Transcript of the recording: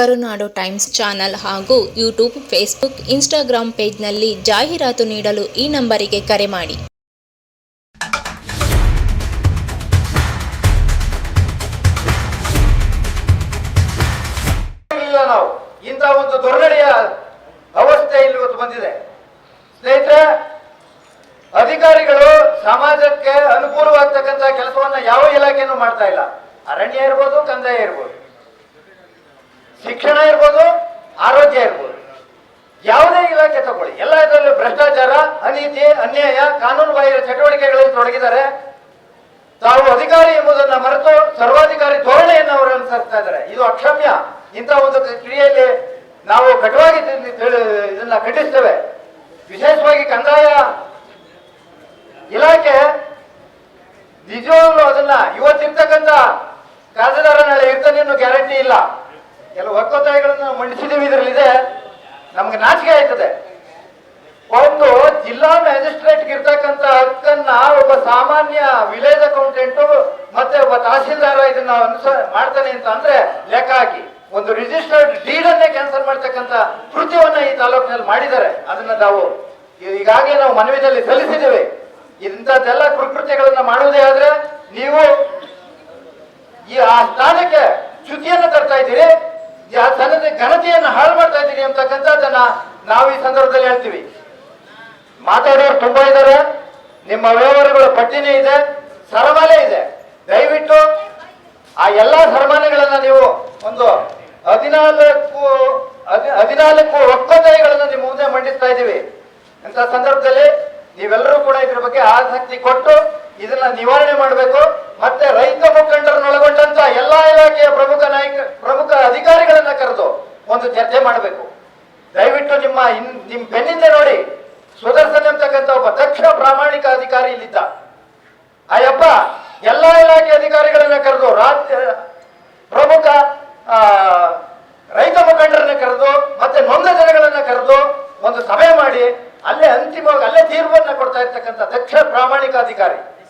ಕರುನಾಡು times channel ಹಾಗೂ YouTube, Facebook Instagram ಪೇಜ್ನಲ್ಲಿ ಜಾಹೀರಾತು ನೀಡಲು ಈ ನಂಬರಿಗೆ ಕರೆ ಮಾಡಿ. ಒಂದು ಇಲ್ಲಿ ಬಂದಿದೆ. ಅಧಿಕಾರಿಗಳು ಸಮಾಜಕ್ಕೆ ಅನುಕೂಲವಾಗ್ತಕ್ಕಂಥ ಕೆಲಸವನ್ನ ಯಾವ ಇಲಾಖೆನೂ ಮಾಡ್ತಾ ಇಲ್ಲ. ಅರಣ್ಯ ಇರ್ಬೋದು, ಕಂದಾಯ ಇರ್ಬೋದು. ಶಿಕ್ಷಣ ಇರ್ಬೋದು, ಆರೋಗ್ಯ ಇರ್ಬೋದು. ಯಾವುದೇ ಇಲಾಖೆ ತಗೊಳ್ಳಿ. ಎಲ್ಲ ಇದರಲ್ಲೂ ಭ್ರಷ್ಟಾಚಾರ, ಅನೀತಿ, ಅನ್ಯಾಯ, ಕಾನೂನು ಬಾಹಿರ ಚಟುವಟಿಕೆಗಳಲ್ಲಿ ತೊಡಗಿದ್ದಾರೆ. ತಾವು ಅಧಿಕಾರಿ ಎಂಬುದನ್ನ ಮರೆತು ಸರ್ವಾಧಿಕಾರಿ ಧೋರಣೆಯನ್ನು ಅವರು ಅನುಸರಿಸ್ತಾ ಇದ್ದಾರೆ. ಇದು ಅಕ್ಷಮ್ಯ. ಇಂಥ ಒಂದು ಕ್ರಿಯೆಯಲ್ಲಿ ನಾವು ಕಟುವಾಗಿ ಇದನ್ನ ಖಂಡಿಸ್ತೇವೆ. ವಿಶೇಷವಾಗಿ ಕಂದಾಯ ಇಲಾಖೆ ನಿಜವಾಗ್ಲೂ ಅದನ್ನ ಇವತ್ತಿರ್ತಕ್ಕಂಥ ಖಾತೆದಾರ ನಾಳೆ ಗ್ಯಾರಂಟಿ ಇಲ್ಲ. ಕೆಲವು ಒತ್ತಾಯಗಳನ್ನು ಮಂಡಿಸಿದೀವಿ, ಇದರಲ್ಲಿದೆ. ನಮ್ಗೆ ನಾಚಿಕೆ ಆಯ್ತದೆ. ಒಂದು ಜಿಲ್ಲಾ ಮ್ಯಾಜಿಸ್ಟ್ರೇಟ್ ಇರ್ತಕ್ಕಂತ ಹಕ್ಕನ್ನ ಒಬ್ಬ ಸಾಮಾನ್ಯ ವಿಲೇಜ್ ಅಕೌಂಟೆಂಟ್ ಮತ್ತೆ ಒಬ್ಬ ತಹಸೀಲ್ದಾರ ಇದನ್ನ ಮಾಡ್ತಾನೆ ಅಂತ ಅಂದ್ರೆ ಲೆಕ್ಕ ಹಾಕಿ. ಒಂದು ರಿಜಿಸ್ಟರ್ಡ್ ಡೀಡ್ ಅನ್ನೇ ಕ್ಯಾನ್ಸಲ್ ಮಾಡ್ತಕ್ಕಂತ ಕೃತ್ಯವನ್ನ ಈ ತಾಲೂಕಿನಲ್ಲಿ ಮಾಡಿದ್ದಾರೆ. ಅದನ್ನ ನಾವು ಈಗಾಗಲೇ ನಾವು ಮನವಿನಲ್ಲಿ ಸಲ್ಲಿಸಿದ್ದೇವೆ. ಇಂಥದ್ದೆಲ್ಲ ಕುಕೃತ್ಯಗಳನ್ನ ಮಾಡುವುದೇ ಆದ್ರೆ ನೀವು ಈ ಆ ಸ್ಥಾನಕ್ಕೆ ಚ್ಯುತಿಯನ್ನು ತರ್ತಾ ಇದ್ದೀರಿ. ಘನತೆಯನ್ನು ಹಾಳು ಮಾಡ್ತಾ ಇದ್ದೀರಿ ಅಂತಕ್ಕಂಥದ್ದನ್ನ ನಾವು ಈ ಸಂದರ್ಭದಲ್ಲಿ ಹೇಳ್ತೀವಿ. ಮಾತಾಡೋರು ತುಂಬಾ ಇದ್ದಾರೆ. ನಿಮ್ಮ ವ್ಯವಹಾರಗಳ ಪಟ್ಟಿನೇ ಇದೆ. ಸರಮಾಲೆ ಇದೆ. ದಯವಿಟ್ಟು ಆ ಎಲ್ಲಾ ಸರಮಾನೆಗಳನ್ನ ನೀವು ಒಂದು ಹದಿನಾಲ್ಕು ಹದಿ- ಹದಿನಾಲ್ಕು ಒಕ್ಕೊತಾಯಿಗಳನ್ನ ನಿಮ್ಮ ಮುಂದೆ ಮಂಡಿಸ್ತಾ ಇದ್ದೀವಿ. ಅಂತ ಸಂದರ್ಭದಲ್ಲಿ ನೀವೆಲ್ಲರೂ ಕೂಡ ಇದ್ರ ಬಗ್ಗೆ ಆಸಕ್ತಿ ಕೊಟ್ಟು ಇದನ್ನ ನಿವಾರಣೆ ಮಾಡಬೇಕು. ಮತ್ತೆ ರೈತ ಮುಖಂಡರನ್ನೊಳಗೊಂಡಂತ ಎಲ್ಲಾ ಇಲಾಖೆಯ ಪ್ರಮುಖ ಒಂದು ಚರ್ಚೆ ಮಾಡಬೇಕು. ದಯವಿಟ್ಟು ನಿಮ್ಮ ಇನ್, ನಿಮ್ಮ ಬೆನ್ನಿಂದ ನೋಡಿ. ಸುದರ್ಶನ್ ಅಂತಕ್ಕಂಥ ಒಬ್ಬ ದಕ್ಷ ಪ್ರಾಮಾಣಿಕ ಅಧಿಕಾರಿ ಇಲ್ಲಿದ್ದ. ಆ ಯಪ್ಪ ಎಲ್ಲಾ ಇಲಾಖೆ ಅಧಿಕಾರಿಗಳನ್ನ ಕರೆದು, ರಾಜ್ಯ, ಪ್ರಮುಖ ರೈತ ಮುಖಂಡರನ್ನ ಕರೆದು, ಮತ್ತೆ ನೊಂದ ಜನಗಳನ್ನ ಕರೆದು ಒಂದು ಸಭೆ ಮಾಡಿ, ಅಲ್ಲೇ ಅಂತಿಮವಾಗಿ, ಅಲ್ಲೇ ತೀರ್ಮಾನ ಕೊಡ್ತಾ ಇರ್ತಕ್ಕಂಥ ದಕ್ಷ ಪ್ರಾಮಾಣಿಕ ಅಧಿಕಾರಿ.